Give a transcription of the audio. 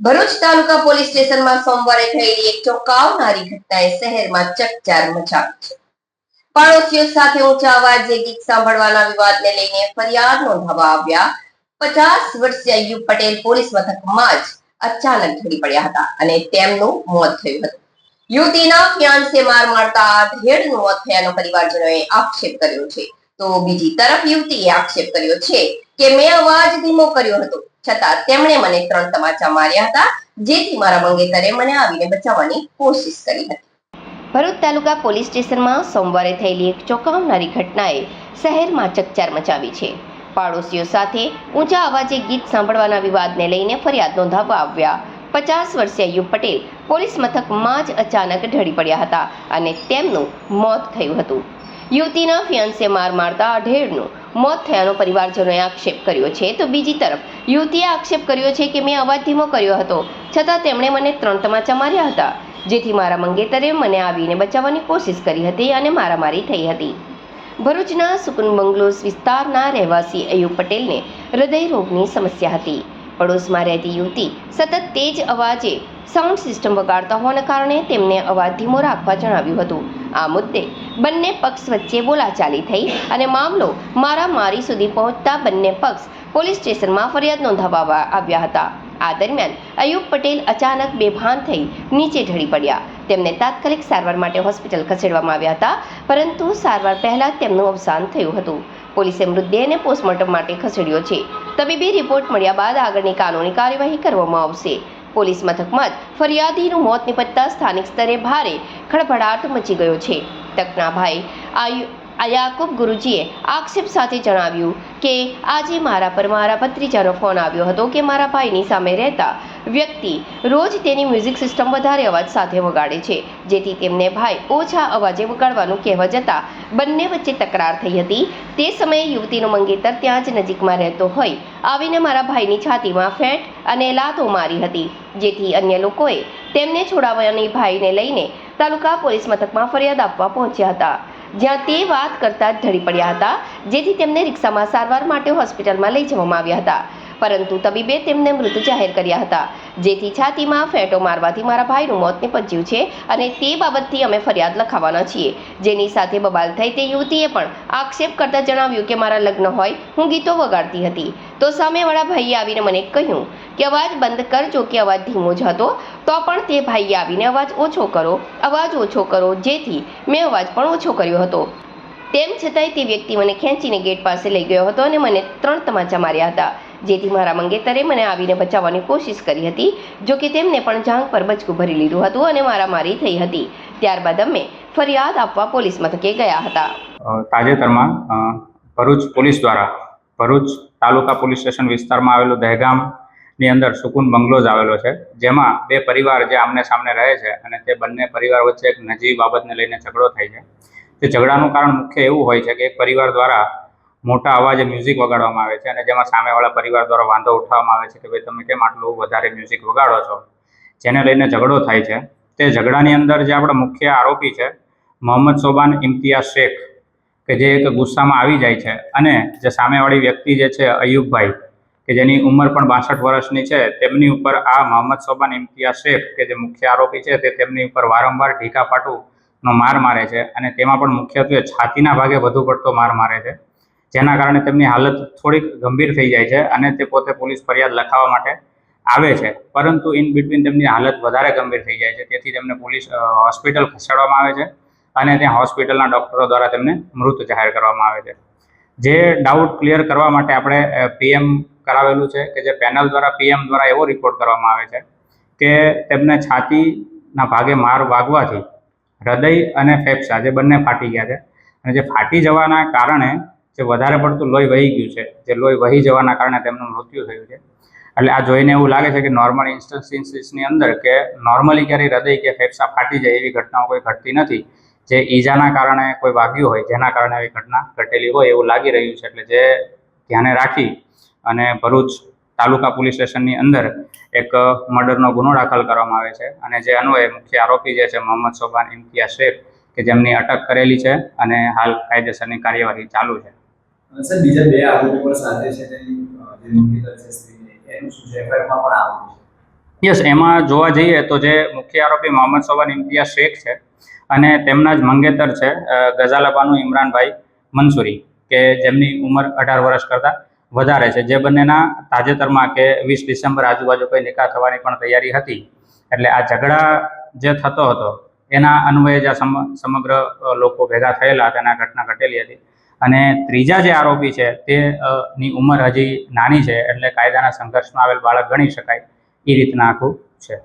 ભરૂચ તાલુકા police સ્ટેશનમાં સોમવારે થયેલી એક ચોંકાવનારી ઘટનાએ શહેરમાં ચકચાર મચાવી છે. પાડોશીઓ સાથે ઊંચા અવાજે ગીત સાંભળવાના વિવાદને લઈને ફરિયાદ નોંધાવા આવ્યા. પચાસ વર્ષીય યુ પટેલ પોલીસ મથકમાં જ અચાનક ઢળી પડ્યા હતા અને તેમનું મોત થયું હતું. યુવતીના ફિયાન્સે માર મારતા ધેડનું મોત થયાનો પરિવારજનોએ આક્ષેપ કર્યો છે. તો બીજી તરફ યુવતીએ આક્ષેપ કર્યો છે કે મેં અવાજ ધીમો કર્યો હતો. છતાં તેમણે મને ત્રણ તમાચા માર્યા હતા, જેથી મારા મંગેતરે મને આવીને બચાવવાની કોશિશ કરી હતી. ભરૂચ તાલુકા પોલીસ સ્ટેશનમાં સોમવારે થયેલી એક ચોંકાવનારી ઘટનાએ શહેરમાં ચકચાર મચાવી છે. પાડોશીઓ સાથે ઊંચા અવાજે ગીત સાંભળવાના વિવાદને લઈને ફરિયાદ નોંધાવવા આવ્યા. પચાસ વર્ષીય યુ પટેલ પોલીસ મથકમાં જ અચાનક ઢળી પડ્યા હતા અને તેમનું મોત થયું હતું. યુવતીના ફિયાન્સે માર મારતા અઢેરનું મોત થયાનો પરિવારજનોએ આક્ષેપ કર્યો છે. તો બીજી તરફ, યુવતીએ આક્ષેપ કર્યો છે કે મેં અવાજ ધીમો કર્યો હતો. છતાં તેમણે મને ત્રણ તમાચા માર્યા હતા. જેથી મારા મંગેતરે મને આવીને બચાવવાની કોશિશ કરી હતી અને મારામારી થઈ હતી. ભરૂચના સુકુન બંગલોઝ વિસ્તારના રહેવાસી અયુબ પટેલને હૃદય રોગની સમસ્યા હતી. પડોશમાં રહેતી યુવતી સતત તેજ અવાજે સાઉન્ડ સિસ્ટમ વગાડતા હોવાના કારણે તેમને અવાજ ધીમો રાખવા જણાવ્યું હતું. આ મુદ્દે બંને પક્ષ વચ્ચે બોલાચાલી થઈ અને મામલો મારામારી સુધી પહોંચતા બંને પક્ષ પોલીસ સ્ટેશનમાં ફરિયાદ નોંધાવવા આવ્યા હતા. આ દરમિયાન અયુબ પટેલ અચાનક બેભાન થઈ નીચે ઢળી પડ્યા. તેમને તાત્કાલિક સારવાર માટે હોસ્પિટલ ખસેડવામાં આવ્યા હતા, પરંતુ સારવાર પહેલા તેમનું અવસાન થયું હતું. પોલીસે મૃતદેહને પોસ્ટમોર્ટમ માટે ખસેડ્યો છે. તબીબી રિપોર્ટ મળ્યા બાદ આગળની કાનૂની કાર્યવાહી કરવામાં આવશે. પોલીસ મથકમાં જ ફરિયાદીનું મોત નિપજતા સ્થાનિક સ્તરે ભારે ખળભળાટ મચી ગયો છે. તકના ભાઈ આયુ યાકુબ ગુરુજીએ આક્ષેપ સાથે જણાવ્યું કે આજે મારા પર મારા ભત્રીજાનો ફોન આવ્યો હતો કે મારા ભાઈની સામે રહેતા વ્યક્તિ રોજ તેની મ્યુઝિક સિસ્ટમ વધારે અવાજ સાથે વગાડે છે, જેથી તેમને ભાઈ ઓછા અવાજે વગાડવાનું કહેવા જતાં બંને વચ્ચે તકરાર થઈ હતી. તે સમયે યુવતીનો મંગેતર ત્યાં જ નજીકમાં રહેતો હોય આવીને મારા ભાઈની છાતીમાં ફેંટ અને લાતો મારી હતી, જેથી અન્ય લોકોએ તેમને છોડાવવાની ભાઈને લઈને તાલુકા પોલીસ મથકમાં ફરિયાદ આપવા પહોંચ્યા હતા. જ્યાં તે વાત કરતા ઢળી પડ્યા હતા, જેથી તેમને રિક્ષામાં સારવાર માટે હોસ્પિટલમાં લઈ જવામાં આવ્યા હતા. પરંતુ તબીબે તેમને મૃત જાહેર કર્યા હતા. જેથી છાતીમાં ફેંટો મારવાથી મારા ભાઈનું મોત નિપજ્યું છે અને તે બાબતથી અમે ફરિયાદ લખાવવાના છીએ. જેની સાથે બબાલ થઈ તે યુવતીએ પણ આક્ષેપ કરતા જણાવ્યું કે મારા લગ્ન હોય, હું ગીતો વગાડતી હતી. તો સામેવાળા ભાઈએ આવીને મને કહ્યું કે, અવાજ બંધ કરજો કે અવાજ ધીમો જ હતો, તો પણ તે ભાઈએ આવીને અવાજ ઓછો કરો, અવાજ ઓછો કરો, જેથી મેં અવાજ પણ ઓછો કર્યો હતો. તેમ છતાંય તે વ્યક્તિ મને ખેંચીને ગેટ પાસે લઈ ગયો હતો અને મને ત્રણ તમાચા માર્યા હતા. જેથી મારા મંગેતરે મને આવીને બચાવવાની કોશિશ કરી હતી, જો કે તેમને પણ જાંગ પર બચકું ભરી લીધું હતું અને મારામારી થઈ હતી. ત્યારબાદ અમે ફરિયાદ આપવા પોલીસ મથકે ગયા હતા. તાજેતરમાં ભરૂચ પોલીસ દ્વારા, ભરૂચ તાલુકા પોલીસ સ્ટેશન વિસ્તારમાં આવેલું દહેગામની અંદર સુકુન બંગલોઝ આવેલો છે, જેમાં બે પરિવાર જે આમને સામને રહે છે અને તે બંને પરિવાર વચ્ચે એક નજીવી બાબતને લઈને ઝઘડો થાય છે. તે ઝઘડાનું કારણ મુખ્ય એવું હોય છે કે એક પરિવાર દ્વારા મોટા અવાજે મ્યુઝિક વગાડવામાં આવે છે અને જેમાં સામેવાળા પરિવાર દ્વારા વાંધો ઉઠાવવામાં આવે છે કે ભાઈ, તમે કેમ આટલું વધારે મ્યુઝિક વગાડો છો? જેને લઈને ઝઘડો થાય છે. તે ઝઘડાની અંદર જે આપણા મુખ્ય આરોપી છે, મોહમ્મદ સોબાન ઇમ્તિયાઝ શેખ, કે જે એક ગુસ્સામાં આવી જાય છે અને જે સામેવાળી વ્યક્તિ જે છે, અયુબભાઈ, કે જેની ઉંમર પણ બાસઠ વર્ષની છે, તેમની ઉપર આ મોહમ્મદ સોબાન ઇમ્તિયાઝ શેખ, કે જે મુખ્ય આરોપી છે, તે તેમની ઉપર વારંવાર ઢીકાપાટુનો માર મારે છે અને તેમાં પણ મુખ્યત્વે છાતીના ભાગે વધુ પડતો માર મારે છે. જેના કારણે તેમની હાલત થોડીક ગંભીર થઈ જાય છે અને તે પોતે પોલીસ ફરિયાદ લખાવવા માટે આવે છે. પરંતુ ઇન બિટવીન તેમની હાલત વધારે ગંભીર થઈ જાય છે. તેથી તેમને પોલીસ હોસ્પિટલ ખસેડવામાં આવે છે અને ત્યાં હોસ્પિટલના ડૉક્ટરો દ્વારા તેમને મૃત જાહેર કરવામાં આવે છે. જે ડાઉટ ક્લિયર કરવા માટે આપણે પીએમ કરાવેલું છે કે જે પેનલ દ્વારા પીએમ દ્વારા એવો રિપોર્ટ કરવામાં આવે છે કે તેમને છાતીના ભાગે માર વાગવાથી હૃદય અને ફેફસા જે બંને ફાટી ગયા છે અને જે ફાટી જવાના કારણે જે વધારે પડતું લોહી વહી ગયું છે, જે લોહી વહી જવાના કારણે તેમનું મૃત્યુ થયું છે. એટલે આ જોઈને એવું લાગે છે કે નોર્મલ ઇન્સ્ટન્સીસની અંદર કે નોર્મલી ક્યારેય હૃદય કે ફેફસા ફાટી જાય એવી ઘટનાઓ કોઈ ઘટતી નથી. જે ઈજાના કારણે કોઈ વાગ્યું હોય, જેના કારણે આવી ઘટના ઘટેલી હોય એવું લાગી રહ્યું છે. એટલે જે ધ્યાને રાખી અને ભરૂચ તાલુકા પોલીસ સ્ટેશનની અંદર એક મર્ડરનો ગુનો દાખલ કરવામાં આવે છે. અને જે અન્વયે મુખ્ય આરોપી જે છે, મોહમ્મદ સોબાન ઇમ્તિયા શેખ, કે જેમની અટક કરેલી છે અને હાલ કાયદેસરની કાર્યવાહી ચાલુ છે. સર, બીજા બે આરોપીઓ સાથે છે તેની પણ યસ, એમાં જોવા જઈએ તો જે મુખ્ય આરોપી મોહમ્મદ સવાન ઇમ્તિયાઝ શેખ છે અને તેમના જ મંગેતર છે ગઝાલાબાનું ઇમરાનભાઈ મંસૂરી, કે જેમની ઉંમર અઢાર વર્ષ કરતાં વધારે છે. જે બંનેના તાજેતરમાં કે વીસ ડિસેમ્બર આજુબાજુ કોઈ નિકાહ થવાની પણ તૈયારી હતી. એટલે આ ઝઘડા જે થતો હતો, એના અન્વયે જે સમગ્ર લોકો ભેગા થયેલા હતા અને ઘટના ઘટેલી હતી. અને ત્રીજા જે આરોપી છે તે ની ઉંમર હજી નાની છે, એટલે કાયદાના સંઘર્ષમાં આવેલ બાળક ગણી શકાય, એ રીતના આખું છે.